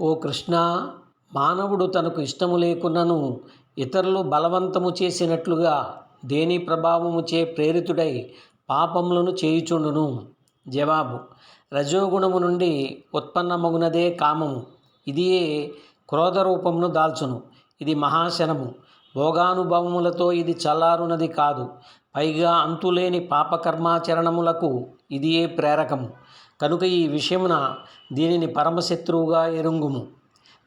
ఓ కృష్ణ మానవుడు తనకు ఇష్టము లేకున్నను ఇతరులు బలవంతము చేసినట్లుగా దేని ప్రభావము చే ప్రేరితుడై పాపములను చేయుచుండును? జవాబు రజోగుణము నుండి ఉత్పన్నమగునదే కామము. ఇదియే క్రోధరూపమును దాల్చును. ఇది మహాశనము. భోగానుభవములతో ఇది చల్లారునది కాదు. పైగా అంతులేని పాపకర్మాచరణములకు ఇదియే ప్రేరకము కనుక ఈ విషయమున దీనిని పరమశత్రువుగా ఎరుంగుము.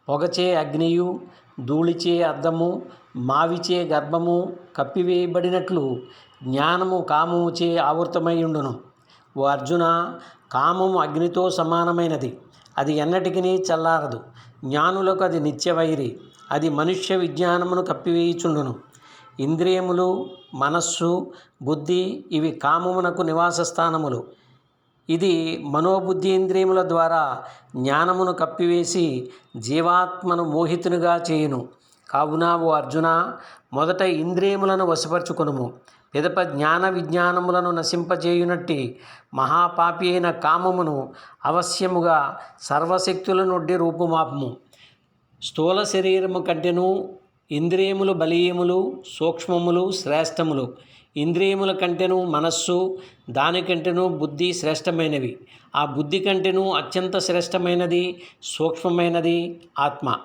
పొగచే అగ్నియు ధూళిచే అద్దము మావిచే గర్భము కప్పివేయబడినట్లు జ్ఞానము కామముచే ఆవృతమైయుండును. ఓ అర్జున కామము అగ్నితో సమానమైనది. అది ఎన్నటికీ చల్లారదు. జ్ఞానులకు అది నిత్యవైరి. అది మనుష్య విజ్ఞానమును కప్పివేయుచుండును. ఇంద్రియములు మనస్సు బుద్ధి ఇవి కామమునకు నివాస స్థానములు. ఇది మనోబుద్ధీంద్రియముల ద్వారా జ్ఞానమును కప్పివేసి జీవాత్మను మోహితునిగా చేయును. కావున ఓ అర్జున మొదట ఇంద్రియములను వశపరుచుకునుము. పిదప జ్ఞాన విజ్ఞానములను నశింపజేయునట్టి మహాపాపి అయిన కామమును అవశ్యముగా సర్వశక్తుల నుండి రూపుమాపుము. స్థూల శరీరము కంటెను ఇంద్రియములు బలీయములు సూక్ష్మములు శ్రేష్టములు. ఇంద్రియముల కంటేను మనస్సు దానికంటేను బుద్ధి శ్రేష్టమైనవి. ఆ బుద్ధి కంటేను అత్యంత శ్రేష్టమైనది సూక్ష్మమైనది ఆత్మ.